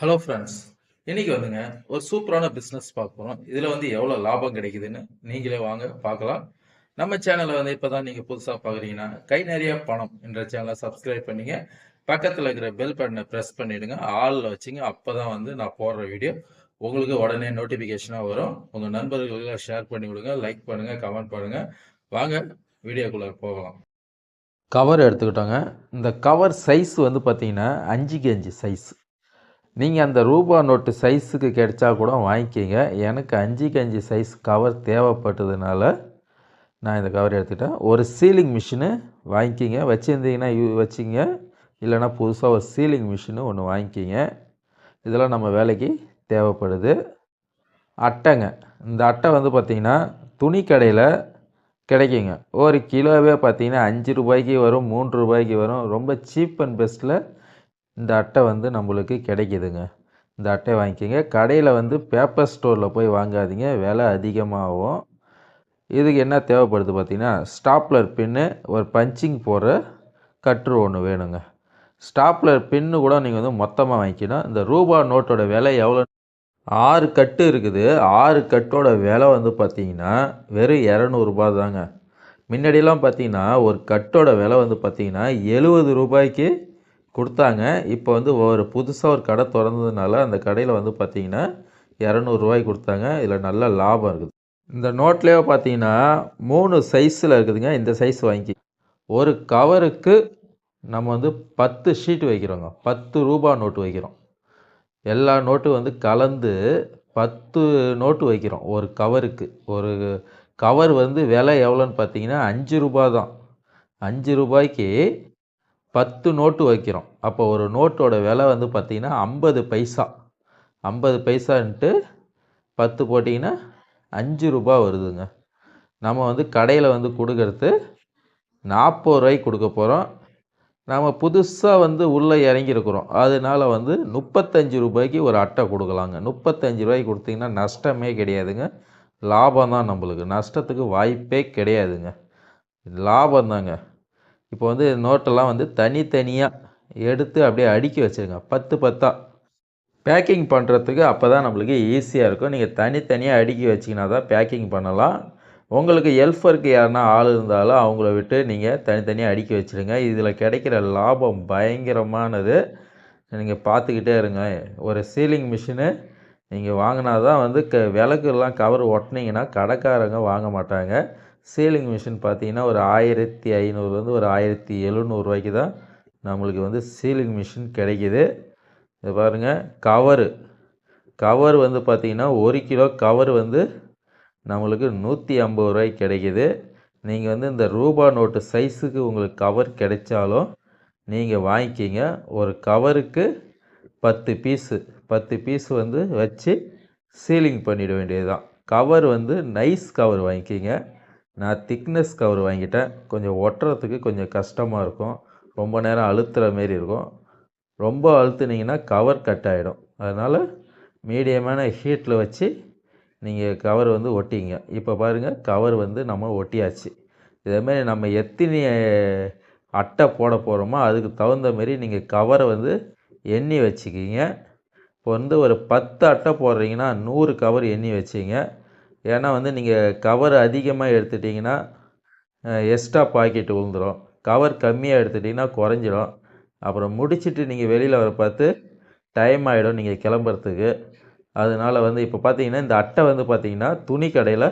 Hello friends இன்னைக்கு வந்துங்க ஒரு சூப்பரான பிஸ்னஸ் பார்க்க போகிறோம் இதில் வந்து எவ்வளோ லாபம் கிடைக்குதுன்னு நீங்களே வாங்க பார்க்கலாம். நம்ம சேனலை வந்து இப்போ தான் நீங்கள் புதுசாக பார்க்குறீங்கன்னா கை நிறைய பணம் என்ற சேனலை சப்ஸ்கிரைப் பண்ணிங்க. பக்கத்தில் இருக்கிற பெல் பட்டனை ப்ரெஸ் பண்ணிவிடுங்க ஆளில் வச்சுங்க. அப்போ தான் வந்து நான் போடுற வீடியோ உங்களுக்கு உடனே நோட்டிஃபிகேஷனாக வரும். உங்கள் நண்பர்களுக்கு ஷேர் பண்ணி விடுங்க லைக் பண்ணுங்கள் கமெண்ட் பண்ணுங்கள் வாங்க வீடியோக்குள்ளே போகலாம். கவர் எடுத்துக்கிட்டோங்க. இந்த கவர் சைஸ் வந்து பார்த்தீங்கன்னா அஞ்சுக்கு அஞ்சு சைஸ் நீங்கள் அந்த ரூபா நோட்டு சைஸுக்கு கிடைச்சா கூட வாங்கிக்கிங்க. எனக்கு அஞ்சுக்கு அஞ்சு சைஸ் கவர் தேவைப்பட்டதுனால நான் இந்த கவர் எடுத்துக்கிட்டேன் ஒரு சீலிங் மிஷினு வாங்கிக்கிங்க. வச்சுருந்தீங்கன்னா யூ வச்சிங்க. இல்லைன்னா புதுசாக ஒரு சீலிங் மிஷினு ஒன்று வாங்கிக்கிங்க. இதெல்லாம் நம்ம வேலைக்கு தேவைப்படுது. அட்டைங்க. இந்த அட்டை வந்து பார்த்திங்கன்னா துணி கடையில் கிடைக்குங்க. ஒரு கிலோவே பார்த்தீங்கன்னா அஞ்சு ரூபாய்க்கு வரும் மூன்று ரூபாய்க்கு வரும். ரொம்ப சீப் அண்ட் பெஸ்ட்டில் இந்த அட்டை வந்து நம்மளுக்கு கிடைக்கிதுங்க. இந்த அட்டை வாங்கிக்கோங்க. கடையில் வந்து பேப்பர் ஸ்டோரில் போய் வாங்காதீங்க. விலை அதிகமாகும். இதுக்கு என்ன தேவைப்படுது பார்த்திங்கன்னா ஸ்டாப்லர் பின்னு ஒரு பஞ்சிங் போடுற கட்ரு ஒன்று வேணுங்க. ஸ்டாப்லர் பின்னு கூட நீங்கள் வந்து மொத்தமாக வாங்கிக்கணும் இந்த ரூபா நோட்டோட விலை எவ்வளோ? ஆறு கட்டு இருக்குது. ஆறு கட்டோட விலை வந்து பார்த்திங்கன்னா வெறும் இரநூறுபா தாங்க. முன்னாடியெல்லாம் பார்த்திங்கன்னா ஒரு கட்டோட விலை வந்து பார்த்தீங்கன்னா எழுபது ரூபாய்க்கு கொடுத்தாங்க. இப்போ வந்து ஒரு புதுசாக ஒரு கடை திறந்ததுனால அந்த கடையில் வந்து பார்த்தீங்கன்னா இரநூறுவாய்க்கு கொடுத்தாங்க. இதில் நல்ல லாபம் இருக்குது. இந்த நோட்லேயே பார்த்தீங்கன்னா மூணு சைஸில் இருக்குதுங்க. இந்த சைஸ் வாங்கி ஒரு கவருக்கு நம்ம வந்து பத்து ஷீட் வைக்கிறோங்க. பத்து ரூபா நோட்டு வைக்கிறோம். எல்லா நோட்டும் வந்து கலந்து பத்து நோட்டு வைக்கிறோம். ஒரு கவருக்கு. ஒரு கவர் வந்து விலை எவ்வளோன்னு பார்த்தீங்கன்னா அஞ்சு ரூபா தான். அஞ்சு ரூபாய்க்கு பத்து நோட்டு வைக்கிறோம். அப்போ ஒரு நோட்டோட விலை வந்து பார்த்திங்கன்னா ஐம்பது பைசா. ஐம்பது பைசான்ட்டு பத்து போட்டிங்கன்னா அஞ்சு ரூபா வருதுங்க. நம்ம வந்து கடையில் வந்து கொடுக்கறது நாற்பது ரூபாய்க்கு கொடுக்க போகிறோம் நம்ம புதுசாக வந்து உள்ளே இறங்கியிருக்கிறோம். அதனால வந்து முப்பத்தஞ்சு ரூபாய்க்கு ஒரு அட்டை கொடுக்கலாங்க. முப்பத்தஞ்சு ரூபாய்க்கு கொடுத்தீங்கன்னா நஷ்டமே கிடையாதுங்க. லாபம் தான் நம்மளுக்கு. நஷ்டத்துக்கு வாய்ப்பே கிடையாதுங்க. லாபம் தாங்க. இப்போ வந்து நோட்டெல்லாம் வந்து தனித்தனியாக எடுத்து அப்படியே அடுக்கி வச்சுருங்க. பத்து பத்தாக பேக்கிங் பண்ணுறதுக்கு அப்போ தான் நம்மளுக்கு ஈஸியாக இருக்கும். நீங்கள் தனித்தனியாக அடுக்கி வச்சிங்கன்னா தான் பேக்கிங் பண்ணலாம். உங்களுக்கு எல்ஃபருக்கு யாருன்னா ஆள் இருந்தாலும் அவங்கள விட்டு நீங்கள் தனித்தனியாக அடுக்கி வச்சுடுங்க. இதில் கிடைக்கிற லாபம் பயங்கரமானது. நீங்கள் பார்த்துக்கிட்டே இருங்க. ஒரு சீலிங் மிஷினு நீங்கள் வாங்கினா தான் வந்து க விளக்குலாம் கவர் ஒட்டினீங்கன்னா கடைக்காரங்க வாங்க மாட்டாங்க. சீலிங் மிஷின் பார்த்தீங்கன்னா ஒரு ஆயிரத்தி ஐநூறுலேருந்து ஒரு ஆயிரத்தி எழுநூறுவாய்க்கு தான் நம்மளுக்கு வந்து சீலிங் மிஷின் கிடைக்கிது. இது பாருங்கள் கவரு. கவர் வந்து பார்த்திங்கன்னா ஒரு கிலோ கவர் வந்து நம்மளுக்கு நூற்றி ஐம்பது ரூபாய்க்கு கிடைக்கிது. நீங்கள் வந்து இந்த ரூபா நோட்டு சைஸுக்கு உங்களுக்கு கவர் கிடைச்சாலும் நீங்கள் வாங்கிக்கிங்க. ஒரு கவருக்கு பத்து பீஸு பத்து பீஸ் வந்து வச்சு சீலிங் பண்ணிட வேண்டியது தான் கவர் வந்து நைஸ் கவர் வாங்கிக்கிங்க. நான் திக்னஸ் கவர் வாங்கிட்டேன். கொஞ்சம் ஒட்டுறதுக்கு கொஞ்சம் கஷ்டமாக இருக்கும். ரொம்ப நேரம் அழுத்துகிற மாரி இருக்கும். ரொம்ப அழுத்துனீங்கன்னா கவர் கட் ஆகிடும் அதனால் மீடியமான ஹீட்டில் வச்சு நீங்கள் கவர் வந்து ஒட்டிங்க. இப்போ பாருங்கள் கவர் வந்து நம்ம ஒட்டியாச்சு. இதேமாரி நம்ம எத்தனை அட்டை போட போகிறோமோ அதுக்கு தகுந்த மாரி நீங்கள் கவரை வந்து எண்ணி வச்சுக்கிங்க. இப்போ வந்து ஒரு பத்து அட்டை போடுறீங்கன்னா நூறு கவர் எண்ணி வச்சிங்க. ஏன்னா வந்து நீங்கள் கவர் அதிகமாக எடுத்துட்டிங்கன்னா எக்ஸ்ட்ரா பாக்கெட் விழுந்துடும் கவர் கம்மியாக எடுத்துட்டிங்கன்னா குறைஞ்சிடும் அப்புறம் முடிச்சுட்டு நீங்கள் வெளியில் வர பார்த்து டைம் ஆகிடும் நீங்கள் கிளம்புறதுக்கு. அதனால் வந்து இப்போ பார்த்தீங்கன்னா இந்த அட்டை வந்து பார்த்திங்கன்னா துணி கடையில்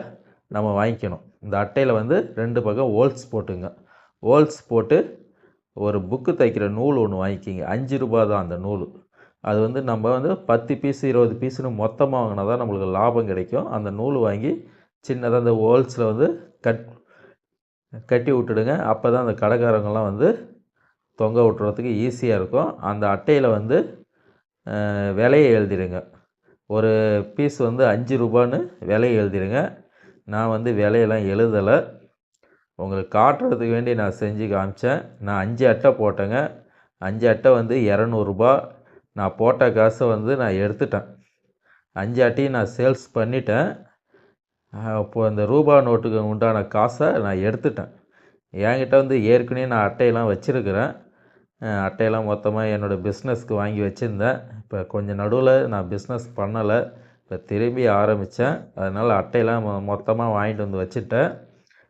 நம்ம வாங்கிக்கணும். இந்த அட்டையில் வந்து ரெண்டு பக்கம் ஹோல்ஸ் போட்டுங்க. ஹோல்ஸ் போட்டு ஒரு புக்கு தைக்கிற நூல் ஒன்று வாங்கிக்கிங்க. அஞ்சு ரூபா தான் அந்த நூல். அது வந்து நம்ம வந்து பத்து பீஸ் இருபது பீஸுன்னு மொத்தமாக வாங்கினா தான் நம்மளுக்கு லாபம் கிடைக்கும். அந்த நூல் வாங்கி சின்னதாக அந்த ஹோல்ஸில் வந்து கட் கட்டி விட்டுடுங்க. அப்போ தான் அந்த கடைக்காரங்கெல்லாம் வந்து தொங்க விட்டுறதுக்கு ஈஸியாக இருக்கும். அந்த அட்டையில் வந்து விலையை எழுதிடுங்க. ஒரு பீஸ் வந்து அஞ்சு ரூபான்னு விலையை எழுதிடுங்க. நான் வந்து விலையெல்லாம் எழுதலை. உங்களுக்கு காட்டுறதுக்கு வேண்டி நான் செஞ்சு காமிச்சேன். நான் அஞ்சு அட்டை போட்டேங்க. அஞ்சு அட்டை வந்து இரநூறுபா நான் போட்ட காசை வந்து நான் எடுத்துட்டேன். அஞ்சாட்டி நான் சேல்ஸ் பண்ணிட்டேன். அப்போது அந்த ரூபா நோட்டுக்கு உண்டான காசை நான் எடுத்துட்டேன். என்கிட்ட வந்து ஏற்கனவே நான் அட்டையெல்லாம் வச்சுருக்கிறேன். அட்டையெல்லாம் மொத்தமாக என்னோடய பிஸ்னஸ்க்கு வாங்கி வச்சுருந்தேன். இப்போ கொஞ்சம் நடுவில் நான் பிஸ்னஸ் பண்ணலை. இப்போ திரும்பி ஆரம்பித்தேன். அதனால் அட்டையெல்லாம் மொ மொத்தமாக வாங்கிட்டு வந்து வச்சுட்டேன்.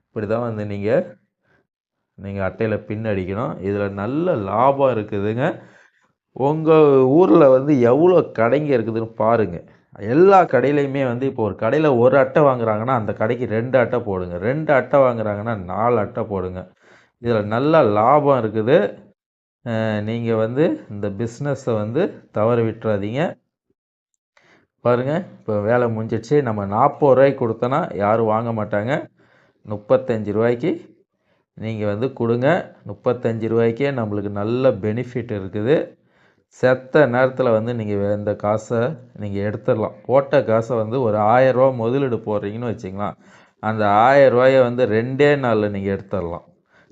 இப்படி தான் வந்து நீங்கள் நீங்கள் அட்டையில் பின் அடிக்கணும். இதில் நல்ல லாபம் இருக்குதுங்க. உங்கள் ஊரில் வந்து எவ்வளோ கடைங்க இருக்குதுன்னு பாருங்கள் எல்லா கடையிலையுமே வந்து இப்போ ஒரு கடையில் ஒரு அட்டை வாங்குறாங்கன்னா அந்த கடைக்கு ரெண்டு அட்டை போடுங்க. ரெண்டு அட்டை வாங்குறாங்கன்னா நாலு அட்டை போடுங்க. இதில் நல்ல லாபம் இருக்குது. நீங்கள் வந்து இந்த பிஸ்னஸை வந்து தவற விட்டுறாதீங்க. பாருங்கள் இப்போ வேலை முடிஞ்சிடுச்சு. நம்ம நாற்பது ரூபாய்க்கு கொடுத்தோன்னா யாரும் வாங்க மாட்டாங்க. முப்பத்தஞ்சு ரூபாய்க்கு நீங்கள் வந்து கொடுங்க. முப்பத்தஞ்சு ரூபாய்க்கே நம்மளுக்கு நல்ல பெனிஃபிட் இருக்குது. செத்த நேரத்தில் வந்து நீங்கள் இந்த காசை நீங்கள் எடுத்துடலாம். போட்ட காசை வந்து ஒரு ஆயரூவா முதலீடு போடுறீங்கன்னு வச்சிங்களேன் அந்த ஆயரூவாயை வந்து ரெண்டே நாளில் நீங்கள் எடுத்துடலாம்.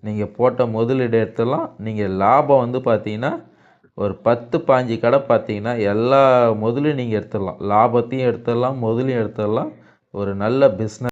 நீங்கள் போட்ட முதலீடு எடுத்துடலாம். நீங்கள் லாபம் வந்து பார்த்தீங்கன்னா ஒரு பத்து பாஞ்சு கடை பார்த்தீங்கன்னா எல்லா முதலையும் நீங்கள் எடுத்துடலாம். லாபத்தையும் எடுத்துடலாம் முதலையும் எடுத்துடலாம். ஒரு நல்ல பிஸ்னஸ்